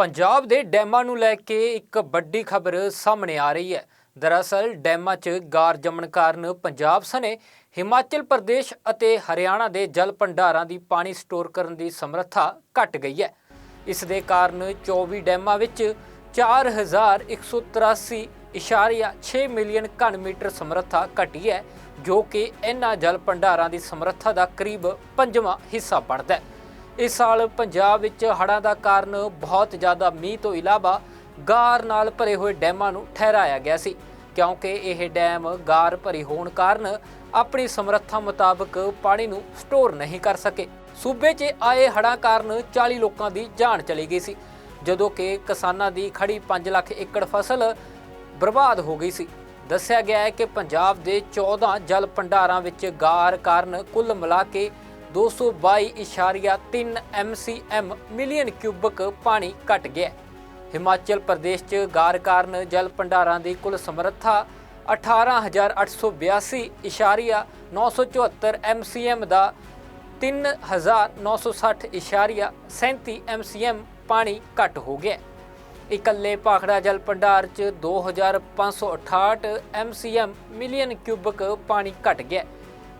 ਪੰਜਾਬ ਦੇ ਡੈਮਾਂ ਨੂੰ ਲੈ ਕੇ ਇੱਕ ਵੱਡੀ ਖਬਰ ਸਾਹਮਣੇ ਆ ਰਹੀ ਹੈ। ਦਰਅਸਲ, ਡੈਮਾਂ 'ਚ ਗਾਰ ਜੰਮਣ ਕਾਰਨ ਪੰਜਾਬ ਸਣੇ ਹਿਮਾਚਲ ਪ੍ਰਦੇਸ਼ ਅਤੇ ਹਰਿਆਣਾ ਦੇ ਜਲ ਭੰਡਾਰਾਂ ਦੀ ਪਾਣੀ ਸਟੋਰ ਕਰਨ ਦੀ ਸਮਰੱਥਾ ਘਟ ਗਈ ਹੈ। ਇਸ ਦੇ ਕਾਰਨ 24 ਡੈਮਾਂ ਵਿੱਚ 4183.6 ਮਿਲੀਅਨ ਘਨ ਮੀਟਰ ਸਮਰੱਥਾ ਘਟੀ ਹੈ, ਜੋ ਕਿ ਇਹਨਾਂ ਜਲ ਭੰਡਾਰਾਂ ਦੀ ਸਮਰੱਥਾ ਦਾ ਕਰੀਬ ਪੰਜਵਾਂ ਹਿੱਸਾ ਬਣਦਾ ਹੈ। ਇਸ ਸਾਲ ਪੰਜਾਬ ਵਿੱਚ ਹੜ੍ਹਾਂ ਦਾ ਕਾਰਨ ਬਹੁਤ ਜ਼ਿਆਦਾ ਮੀਂਹ ਤੋਂ ਇਲਾਵਾ ਗਾਰ ਨਾਲ ਭਰੇ ਹੋਏ ਡੈਮਾਂ ਨੂੰ ਠਹਿਰਾਇਆ ਗਿਆ ਸੀ, ਕਿਉਂਕਿ ਇਹ ਡੈਮ ਗਾਰ ਭਰੀ ਹੋਣ ਕਾਰਨ ਆਪਣੀ ਸਮਰੱਥਾ ਮੁਤਾਬਕ ਪਾਣੀ ਨੂੰ ਸਟੋਰ ਨਹੀਂ ਕਰ ਸਕੇ। ਸੂਬੇ 'ਚ ਆਏ ਹੜ੍ਹਾਂ ਕਾਰਨ 40 ਲੋਕਾਂ ਦੀ ਜਾਨ ਚਲੀ ਗਈ ਸੀ, ਜਦੋਂ ਕਿ ਕਿਸਾਨਾਂ ਦੀ ਖੜੀ 5 ਲੱਖ ਏਕੜ ਫਸਲ ਬਰਬਾਦ ਹੋ ਗਈ ਸੀ। ਦੱਸਿਆ ਗਿਆ ਹੈ ਕਿ ਪੰਜਾਬ ਦੇ 14 ਜਲ ਭੰਡਾਰਾਂ ਵਿੱਚ ਗਾਰ ਕਾਰਨ ਕੁੱਲ ਮਿਲਾ ਕੇ 222.3 MCM ਮਿਲੀਅਨ ਕਿਊਬਿਕ ਪਾਣੀ ਘਟ ਗਿਆ ਹਿਮਾਚਲ ਪ੍ਰਦੇਸ਼ 'ਚ ਗਾਰ ਕਾਰਨ ਜਲ ਭੰਡਾਰਾਂ ਦੀ ਕੁੱਲ ਸਮਰੱਥਾ 18860.974 MCM ਦਾ 3960.37 MCM ਪਾਣੀ ਘਟ ਹੋ ਗਿਆ ਇਕੱਲੇ ਭਾਖੜਾ ਜਲ ਭੰਡਾਰ 'ਚ 2568 MCM ਮਿਲੀਅਨ ਕਿਊਬਿਕ ਪਾਣੀ ਘਟ ਗਿਆ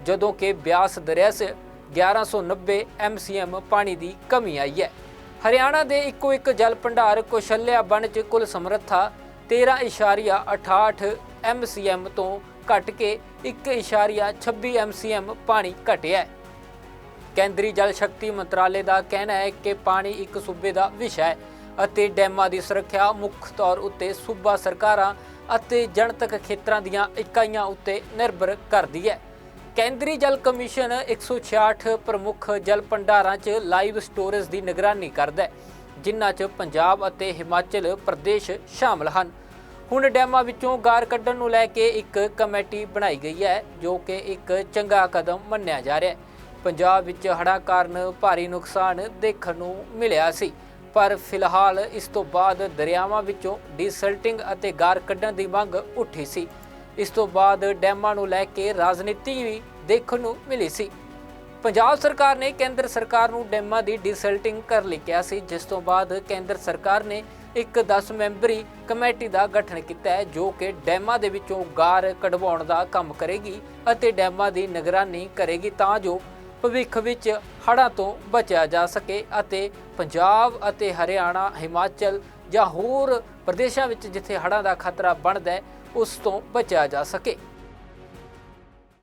ਜਦੋਂ ਕਿ ਬਿਆਸ ਦਰਿਆ 'ਚ 1190 MCM ਪਾਣੀ ਦੀ ਕਮੀ ਆਈ ਹੈ। ਹਰਿਆਣਾ ਦੇ ਇੱਕੋ ਇੱਕ ਜਲ ਭੰਡਾਰ ਕੁਸ਼ਲਿਆ ਬਣ 'ਚ ਕੁੱਲ ਸਮਰੱਥਾ 13.68 MCM ਤੋਂ ਘਟ ਕੇ 1.26 MCM ਪਾਣੀ ਘਟਿਆ ਕੇਂਦਰੀ ਜਲ ਸ਼ਕਤੀ ਮੰਤਰਾਲੇ ਦਾ ਕਹਿਣਾ ਹੈ ਕਿ ਪਾਣੀ ਇੱਕ ਸੂਬੇ ਦਾ ਵਿਸ਼ਾ ਹੈ ਅਤੇ ਡੈਮਾਂ ਦੀ ਸੁਰੱਖਿਆ ਮੁੱਖ ਤੌਰ ਉੱਤੇ ਸੂਬਾ ਸਰਕਾਰਾਂ ਅਤੇ ਜਨਤਕ ਖੇਤਰਾਂ ਦੀਆਂ ਇਕਾਈਆਂ ਉੱਤੇ ਨਿਰਭਰ ਕਰਦੀ ਹੈ। ਕੇਂਦਰੀ ਜਲ ਕਮਿਸ਼ਨ 166 ਪ੍ਰਮੁੱਖ ਜਲ ਭੰਡਾਰਾਂ 'ਚ ਲਾਈਵ ਸਟੋਰੇਜ ਦੀ ਨਿਗਰਾਨੀ ਕਰਦਾ ਹੈ, ਜਿਨ੍ਹਾਂ 'ਚ ਪੰਜਾਬ ਅਤੇ ਹਿਮਾਚਲ ਪ੍ਰਦੇਸ਼ ਸ਼ਾਮਲ ਹਨ। ਹੁਣ ਡੈਮਾਂ ਵਿੱਚੋਂ ਗਾਰ ਕੱਢਣ ਨੂੰ ਲੈ ਕੇ ਇੱਕ ਕਮੇਟੀ ਬਣਾਈ ਗਈ ਹੈ, ਜੋ ਕਿ ਇੱਕ ਚੰਗਾ ਕਦਮ ਮੰਨਿਆ ਜਾ ਰਿਹਾ ਹੈ। ਪੰਜਾਬ ਵਿੱਚ ਹੜ੍ਹਾਂ ਕਾਰਨ ਭਾਰੀ ਨੁਕਸਾਨ ਦੇਖਣ ਨੂੰ ਮਿਲਿਆ ਸੀ, ਪਰ ਫਿਲਹਾਲ ਇਸ ਤੋਂ ਬਾਅਦ ਦਰਿਆਵਾਂ ਵਿੱਚੋਂ ਡੀਸਲਟਿੰਗ ਅਤੇ ਗਾਰ ਕੱਢਣ ਦੀ ਮੰਗ ਉੱਠੀ ਸੀ। ਇਸ ਤੋਂ ਬਾਅਦ ਡੈਮਾਂ ਨੂੰ ਲੈ ਕੇ ਰਾਜਨੀਤੀ ਵੀ ਦੇਖਣ ਨੂੰ ਮਿਲੀ ਸੀ। ਪੰਜਾਬ ਸਰਕਾਰ ਨੇ ਕੇਂਦਰ ਸਰਕਾਰ ਨੂੰ ਡੈਮਾਂ ਦੀ ਡਿਸਲਟਿੰਗ ਕਰ ਲਈ ਕਿਹਾ ਸੀ, ਜਿਸ ਤੋਂ ਬਾਅਦ ਕੇਂਦਰ ਸਰਕਾਰ ਨੇ ਇੱਕ 10 ਮੈਂਬਰੀ ਕਮੇਟੀ ਦਾ ਗਠਨ ਕੀਤਾ ਹੈ, ਜੋ ਕਿ ਡੈਮਾਂ ਦੇ ਵਿੱਚੋਂ ਗਾਰ ਕਢਵਾਉਣ ਦਾ ਕੰਮ ਕਰੇਗੀ ਅਤੇ ਡੈਮਾਂ ਦੀ ਨਿਗਰਾਨੀ ਕਰੇਗੀ ਤਾਂ ਜੋ ਭਵਿੱਖ ਵਿੱਚ ਹੜ੍ਹਾਂ ਤੋਂ ਬਚਿਆ ਜਾ ਸਕੇ ਅਤੇ ਪੰਜਾਬ ਅਤੇ ਹਰਿਆਣਾ, ਹਿਮਾਚਲ ਜਾਂ ਹੋਰ ਪ੍ਰਦੇਸ਼ਾਂ ਵਿੱਚ ਜਿੱਥੇ ਹੜ੍ਹਾਂ ਦਾ ਖਤਰਾ ਬਣਦਾ ਹੈ ਉਸ ਤੋਂ ਬਚਿਆ ਜਾ ਸਕੇ।